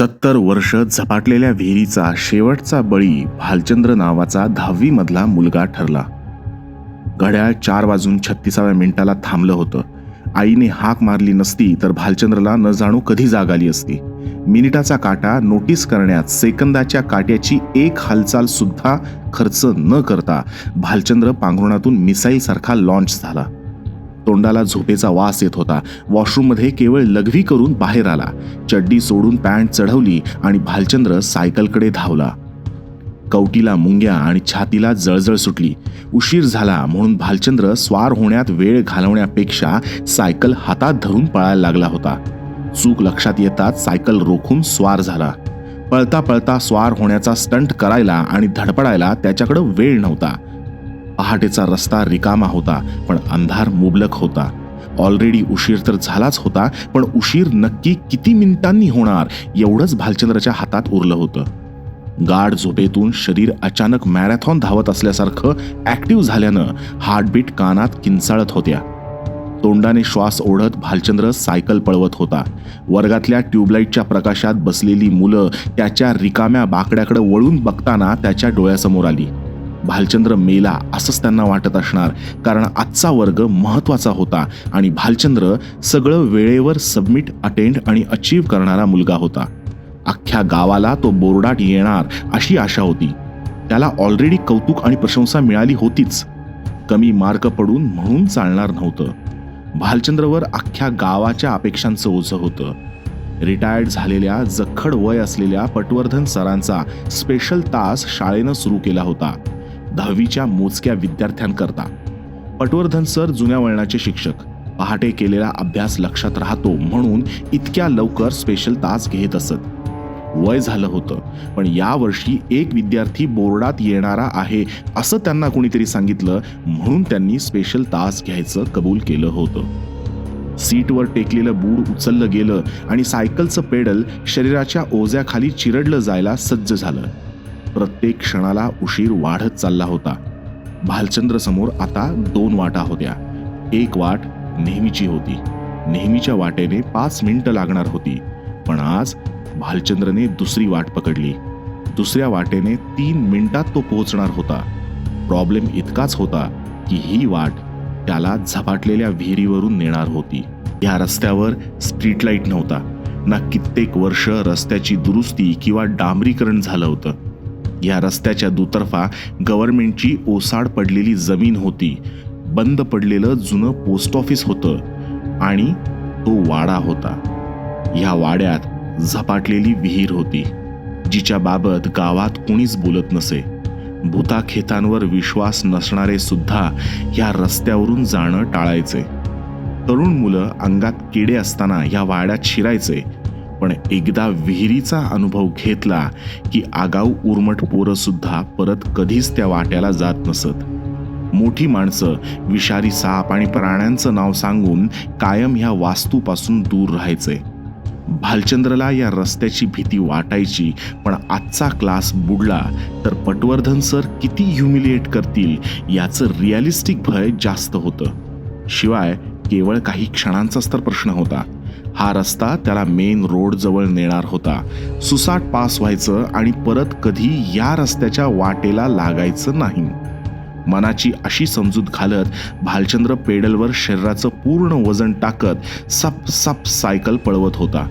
सत्तर वर्ष झपाटलेल्या विहिरीचा शेवटचा बळी भालचंद्र नावाचा दहावी मधला मुलगा ठरला. घड्याळ चार वाजून छत्तीसाव्या मिनिटाला थांबलं होतं. आईने हाक मारली नसती तर भालचंद्रला न जाणू कधी जाग आली असती. मिनिटाचा काटा नोटीस करण्यात सेकंदाच्या काट्याची एक हालचाल सुद्धा खर्च न करता भालचंद्र पांघरुणातून मिसाईल सारखा लॉन्च झाला. तोंडाला झोपेचा वास येत होता. वॉशरूममध्ये केवळ लघवी करून बाहेर आला. चड्डी सोडून पॅन्ट चढवली आणि भालचंद्र सायकलकडे धावला. कवटीला मुंग्या आणि छातीला जळजळ सुटली. उशीर झाला म्हणून भालचंद्र स्वार होण्यात वेळ घालवण्यापेक्षा सायकल हातात धरून पळायला लागला होता. चूक लक्षात येताच सायकल रोखून स्वार झाला. पळता पळता स्वार होण्याचा स्टंट करायला आणि धडपडायला त्याच्याकडं वेळ नव्हता. पहाटेचा रस्ता रिकामा होता पण अंधार मुबलक होता. ऑलरेडी उशीर तर झालाच होता पण उशीर नक्की किती मिनिटांनी होणार एवढंच भालचंद्राच्या हातात उरलं होतं. गाढ झोपेतून शरीर अचानक मॅरेथॉन धावत असल्यासारखं ऍक्टिव्ह झाल्यानं हार्टबीट कानात किंचाळत होत्या. तोंडाने श्वास ओढत भालचंद्र सायकल पळवत होता. वर्गातल्या ट्यूबलाईटच्या प्रकाशात बसलेली मुलं त्याच्या रिकाम्या बाकड्याकडे वळून बघताना त्याच्या डोळ्यासमोर आली. भालचंद्र मेला असंच त्यांना वाटत असणार. कारण आजचा वर्ग महत्त्वाचा होता आणि भालचंद्र सगळं वेळेवर सबमिट अटेंड आणि अचीव करणारा मुलगा होता. अख्ख्या गावाला तो बोर्डात येणार अशी आशा होती. त्याला ऑलरेडी कौतुक आणि प्रशंसा मिळाली होतीच. कमी मार्क पडून म्हणून चालणार नव्हतं. भालचंद्रवर अख्ख्या गावाच्या अपेक्षांचं ओझं होतं. रिटायर्ड झालेल्या जखड वय असलेल्या पटवर्धन सरांचा स्पेशल तास शाळेनं सुरू केला होता. दहावीच्या मोजक्या विद्यार्थ्यांकरता. पटवर्धन सर जुन्या वळणाचे शिक्षक. पहाटे केलेला अभ्यास लक्षात राहतो म्हणून इतक्या लवकर स्पेशल तास घेत असत. वय झालं होतं पण यावर्षी एक विद्यार्थी बोर्डात येणारा आहे असं त्यांना कोणीतरी सांगितलं म्हणून त्यांनी स्पेशल तास घ्यायचं कबूल केलं होतं. सीटवर टेकलेलं बूड उचललं गेलं आणि सायकलचं पेडल शरीराच्या ओझ्याखाली चिरडलं जायला सज्ज झालं. प्रत्येक क्षणाला उशीर वाढत चालला होता. भालचंद्र समोर आता दोन वाटा होत्या. एक वाट नेहमीची होती. नेहमीच्या वाटेने पाच मिनिटं लागणार होती. पण आज भालचंद्रने दुसरी वाट पकडली. दुसऱ्या वाटेने तीन मिनिटात तो पोहोचणार होता. प्रॉब्लेम इतकाच होता की ही वाट त्याला झपाटलेल्या विहिरीवरून नेणार होती. या रस्त्यावर स्ट्रीट लाइट नव्हता. ना कित्येक वर्ष रस्त्याची दुरुस्ती किंवा डांबरीकरण झालं होतं. या रस्त्याच्या दुतर्फा गव्हर्नमेंटची ओसाड पडलेली जमीन होती. बंद पडलेलं जुनं पोस्ट ऑफिस होतं आणि तो वाडा होता. ह्या वाड्यात झपाटलेली विहीर होती जिच्या बाबत गावात कुणीच बोलत नसे. भूताखेतांवर विश्वास नसणारे सुद्धा ह्या रस्त्यावरून जाणं टाळायचे. तरुण मुलं अंगात किडे असताना ह्या वाड्यात शिरायचे. पण एकदा विहिरीचा अनुभव घेतला की आगाऊ उर्मट पोरंसुद्धा परत कधीच त्या वाट्याला जात नसत. मोठी माणसं विषारी साप आणि प्राण्यांचं नाव सांगून कायम ह्या वास्तूपासून दूर राहायचे. भालचंद्रला या रस्त्याची भीती वाटायची पण आजचा क्लास बुडला तर पटवर्धन सर किती ह्युमिलिएट करतील याचं रिअलिस्टिक भय जास्त होतं. शिवाय केवळ काही क्षणांचाच तर प्रश्न होता. हा रस्ता त्याला मेन रोड जवळ नेणार होता. सुसाट पास व्हायचं आणि परत कधी या रस्त्याच्या वाटेला लागायचं नाही. मनाची अशी समजूत घालत भालचंद्र पेडलवर शरीराचं पूर्ण वजन टाकत सप सप सायकल पळवत होता.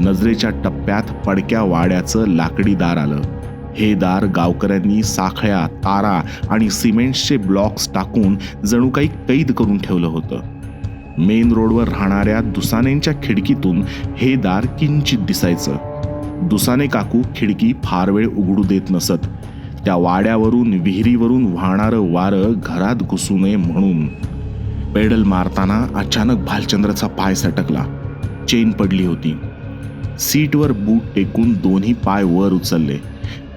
नजरेच्या टप्प्यात पडक्या वाड्याचं लाकडी दार आलं. हे दार गावकऱ्यांनी साखळ्या तारा आणि सिमेंट्सचे ब्लॉक्स टाकून जणू काही कैद करून ठेवलं होतं. मेन रोडवर राहणाऱ्या दुसानेंच्या खिडकीतून हे दार किंचित दिसायचं. दुसाने काकू खिडकी फार वेळ उघडू देत नसत. त्या वाड्यावरून विहिरीवरून वाहणारं वारं घरात घुसू नये म्हणून. पेडल मारताना अचानक भालचंद्रचा पाय सटकला. चेन पडली होती. सीटवर बूट टेकून दोन्ही पाय वर उचलले.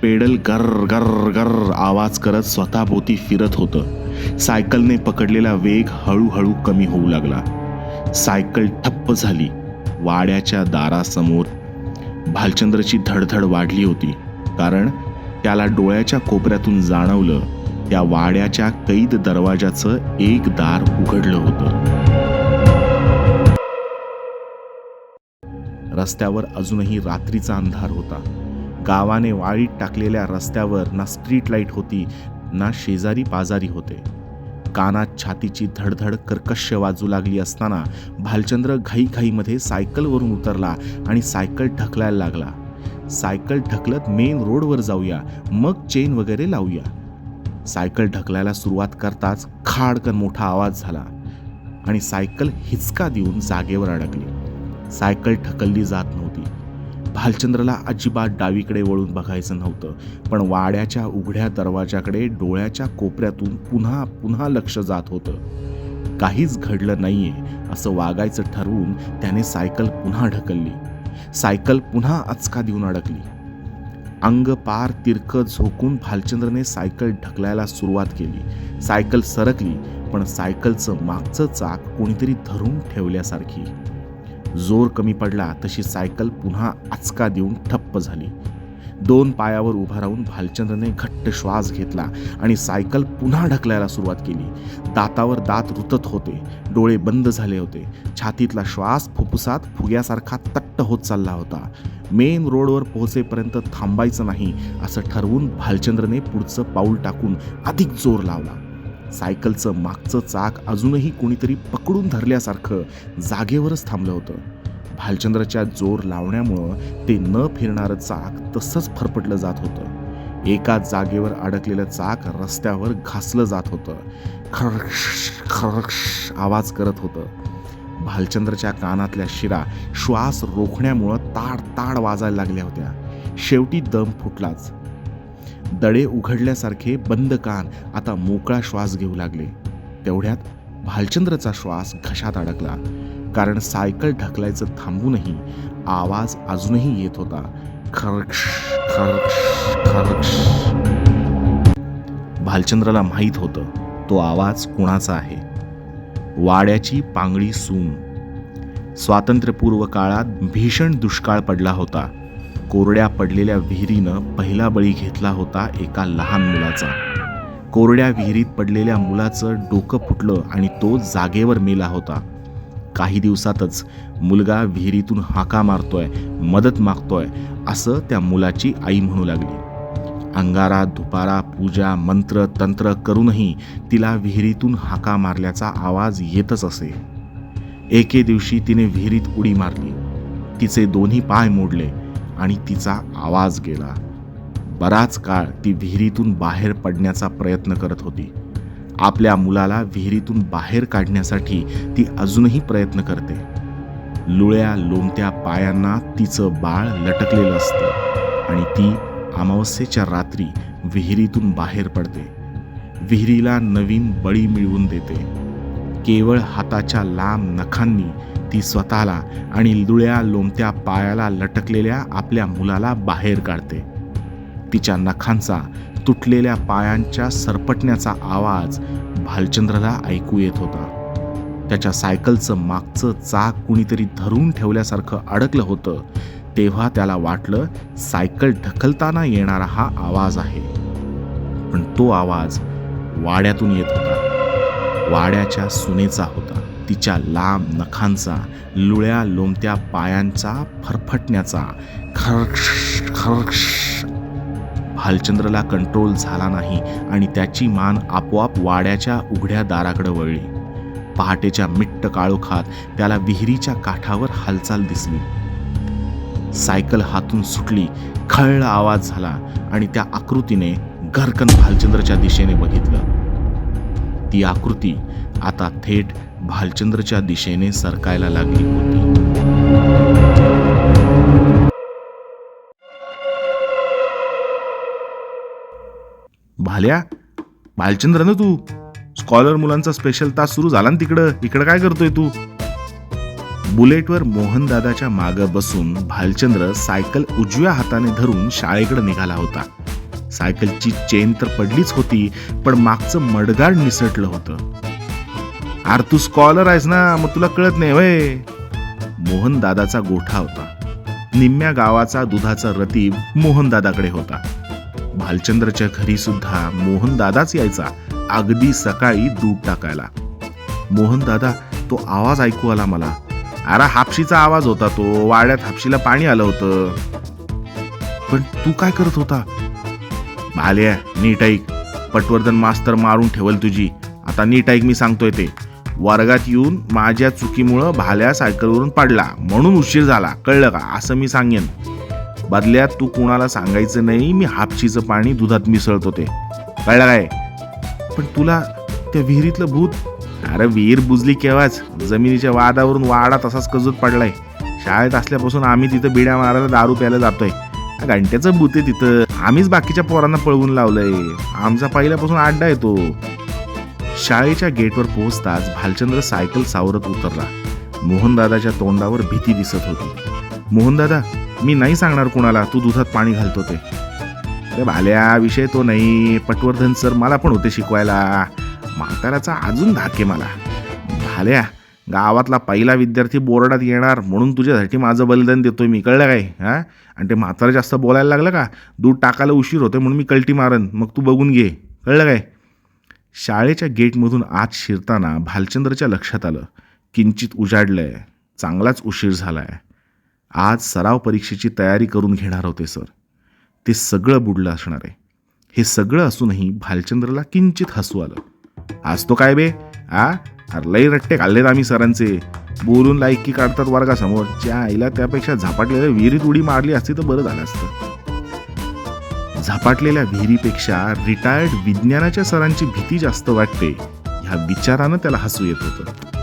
पेडल गर गर गर आवाज करत स्वतःभोवती फिरत होतं. सायकलने पकडलेला वेग हळूहळू कमी होऊ लागला. सायकल ठप्प झाली. वाड्याच्या दारासमोर भालचंद्रची धडधड वाढली होती. कारण त्याला डोळ्याच्या कोपऱ्यातून जाणवलं त्या वाड्याच्या कैद दरवाजाचं एक दार उघडलं होतं. रस्त्यावर अजूनही रात्रीचा अंधार होता. गावाने वाळीत टाकलेल्या रस्त्यावर ना स्ट्रीट लाइट होती ना शेजारी पाजारी होते. कानात छातीची धडधड कर्कश्य वाजू लागली असताना भालचंद्र घाईघाईमध्ये सायकलवरून उतरला आणि सायकल ढकलायला लागला. सायकल ढकलत मेन रोडवर जाऊया मग चेन वगैरे लावूया. सायकल ढकलायला सुरुवात करताच खाडकन मोठा आवाज झाला आणि सायकल हिचका देऊन जागेवर अडकली. सायकल ढकलली जात नव्हती. भालचंद्रला अजिबात डावीकडे वळून बघायचं नव्हतं. पण वाड्याच्या उघड्या दरवाजाकडे डोळ्याच्या कोपऱ्यातून पुन्हा पुन्हा लक्ष जात होतं. काहीच घडलं नाहीये असं वागायचं ठरवून त्याने सायकल पुन्हा ढकलली. सायकल पुन्हा अचका देऊन अडकली. अंग पार तिरकं झोकून भालचंद्रने सायकल ढकलायला सुरुवात केली. सायकल सरकली पण सायकलचं मागचं चाक कोणीतरी धरून ठेवल्यासारखी. जोर कमी पडला तशी सायकल पुन्हा आचका देऊन ठप्प झाली. दोन पायावर उभा राहून भालचंद्रने घट्ट श्वास घेतला आणि सायकल पुन्हा ढकलायला सुरुवात केली. दातावर दात रुतत होते डोळे बंद झाले होते. छातीतला श्वास फुफ्फुसात फुग्यासारखा तट्ट होत चालला होता. मेन रोडवर पोहोचेपर्यंत थांबायचं नाही असं ठरवून भालचंद्रने पुढचं पाऊल टाकून अधिक जोर लावला. सायकलचं मागचं चाक अजूनही कोणीतरी पकडून धरल्यासारखं जागेवरच थांबलं होतं. भालचंद्राच्या जोर लावण्यामुळं ते न फिरणारं चाक तसंच फरफटलं जात होतं. एका जागेवर अडकलेलं चाक रस्त्यावर घासलं जात होतं. खरक्ष खरक्ष आवाज करत होतं. भालचंद्रच्या कानातल्या शिरा श्वास रोखण्यामुळं ताड ताड वाजायला लागल्या होत्या. शेवटी दम फुटलाच. दडे उघडल्यासारखे बंद कान आता मोकळा श्वास घेऊ लागले. तेवढ्यात भालचंद्रचा श्वास घशात अडकला. कारण सायकल ढकलायचं थांबूनही आवाज अजूनही येत होता. खरक्ष खरक्ष खरक्ष भालचंद्रला माहीत होतं तो आवाज कुणाचा आहे? वाड्याची पांगळी सून. स्वातंत्र्यपूर्व काळात भीषण दुष्काळ पडला होता. कोरड्या पडलेल्या विहिरीनं पहिला बळी घेतला होता एका लहान मुलाचा. कोरड्या विहिरीत पडलेल्या मुलाचं डोकं फुटलं आणि तो जागेवर मेला होता. काही दिवसातच मुलगा विहिरीतून हाका मारतोय मदत मागतोय असं त्या मुलाची आई म्हणू लागली. अंगारा दुपारा पूजा मंत्र तंत्र करूनही तिला विहिरीतून हाका मारल्याचा आवाज येतच असे. एके दिवशी तिने विहिरीत उडी मारली. तिचे दोन्ही पाय मोडले. आणि तिचा आवाज गेला. बराच काळ ती विहिरीतून बाहेर पडण्याचा प्रयत्न करत होती. आपल्या मुलाला विहिरीतून बाहेर काढण्यासाठी ती अजूनही प्रयत्न करते. लुळ्या लोमत्या पायांना तिचं बाळ लटकलेलं असतं आणि ती अमावस्येच्या रात्री विहिरीतून बाहेर पडते. विहिरीला नवीन बळी मिळवून देते. केवळ हाताच्या लांब नखांनी ती स्वतःला आणि लुळ्या लोमत्या पायाला लटकलेल्या आपल्या मुलाला बाहेर काढते. तिच्या नखांचा तुटलेल्या पायांच्या सरपटण्याचा आवाज भालचंद्रला ऐकू येत होता. त्याच्या सायकलचं मागचं चाक कुणीतरी धरून ठेवल्यासारखं अडकलं होतं. तेव्हा त्याला वाटलं सायकल ढकलताना येणारा हा आवाज आहे. पण तो आवाज वाड्यातून येत होता. वाड्याच्या सुनेचा होता. तिच्या लांब नखांचा लुळ्या लोमत्या पायांचा फरफटण्याचा खरक्ष खरक्ष भालचंद्रला कंट्रोल झाला नाही आणि त्याची मान आपोआप वाड्याच्या उघड्या दाराकडे वळली. पहाटेच्या मिट्ट काळोखात त्याला विहिरीच्या काठावर हालचाल दिसली. सायकल हातून सुटली खळळ आवाज झाला आणि त्या आकृतीने घरकन भालचंद्रच्या दिशेने बघितलं. ती आकृती आता थेट भालचंद्रच्या दिशेने सरकायला लागली होती. भाल्या भालचंद्र ना तू. स्कॉलर मुलांचा स्पेशल तास सुरू झाला ना तिकडं. इकडं काय करतोय तू? बुलेटवर मोहनदादाच्या मागं बसून भालचंद्र सायकल उजव्या हाताने धरून शाळेकडे निघाला होता. सायकलची चेन तर पडलीच होती पण मागचं मडगाड निसटलं होतं. अरे तू स्कॉलर आहेस ना मग तुला कळत नाही वय मोहनदादाचा गोठा होता. निम्म्या गावाचा दुधाचा रतीब मोहनदादाकडे होता. भालचंद्रच्या घरी सुद्धा मोहनदादाच यायचा अगदी सकाळी दूध टाकायला. मोहनदादा तो आवाज ऐकू आला मला. अरे हापशीचा आवाज होता तो वाड्यात हापशीला पाणी आलं होतं. पण तू काय करत होता? भाल्या नीट ऐक. पटवर्धन मास्तर मारून ठेवल तुझी. आता नीट ऐक मी सांगतोय ते. वर्गात येऊन माझ्या चुकीमुळं भाल्या सायकलवरून पडला. म्हणून उशीर झाला. कळलं का? असं मी सांगेन. बदल्यात तू कुणाला सांगायचं नाही मी हापशीचं पाणी दुधात मिसळतो ते कळलं काय? पण तुला त्या विहिरीतलं भूत? अरे विहीर बुजली केव्हाच? जमिनीच्या वादावरून वाडा तसाच कजूत पडलाय. शाळेत असल्यापासून आम्ही तिथं बिड्या मारायला दारू प्यायला जातोय. घंट्याचं भूत आहे तिथं. आम्हीच बाकीच्या पोरांना पळवून लावलंय. आमचा पहिल्यापासून अड्डा येतो शाळेच्या गेटवर पोहोचताच भालचंद्र सायकल सावरत उतरला. मोहनदादाच्या तोंडावर भीती दिसत होती. मोहनदादा मी नाही सांगणार कुणाला तू दुधात पाणी घालतो ते. अरे भाल्या विषय तो नाही. पटवर्धन सर मला पण होते शिकवायला. म्हाताऱ्याचा अजून धाक आहे मला. भाल्या गावातला पहिला विद्यार्थी बोर्डात येणार म्हणून तुझ्यासाठी माझं बलिदान देतोय मी. कळलं काय? हा? आणि ते म्हातारा जास्त बोलायला लागलं का? दूध टाकायला उशीर होतोय म्हणून मी कल्टी मारन. मग तू बघून घे. कळलं काय? शाळेच्या गेटमधून आत शिरताना भालचंद्रच्या लक्षात आलं किंचित उजाडलंय चांगलाच उशीर झालाय. आज सराव परीक्षेची तयारी करून घेणार होते सर. ते सगळं बुडलं असणार आहे. हे सगळं असूनही भालचंद्रला किंचित हसू आलं. आज तो काय बे? आ? लई रट्टे काढलेत आम्ही सरांचे. बोलून लायकी काढतात वर्गासमोर. ज्या आईला त्यापेक्षा झापाटलेल्या विहिरीत उडी मारली असती तर बरं झालं असतं. झपाटलेल्या विहिरीपेक्षा रिटायर्ड विज्ञानाच्या सरांची भीती जास्त वाटते. ह्या विचारानं त्याला हसू येत होतं.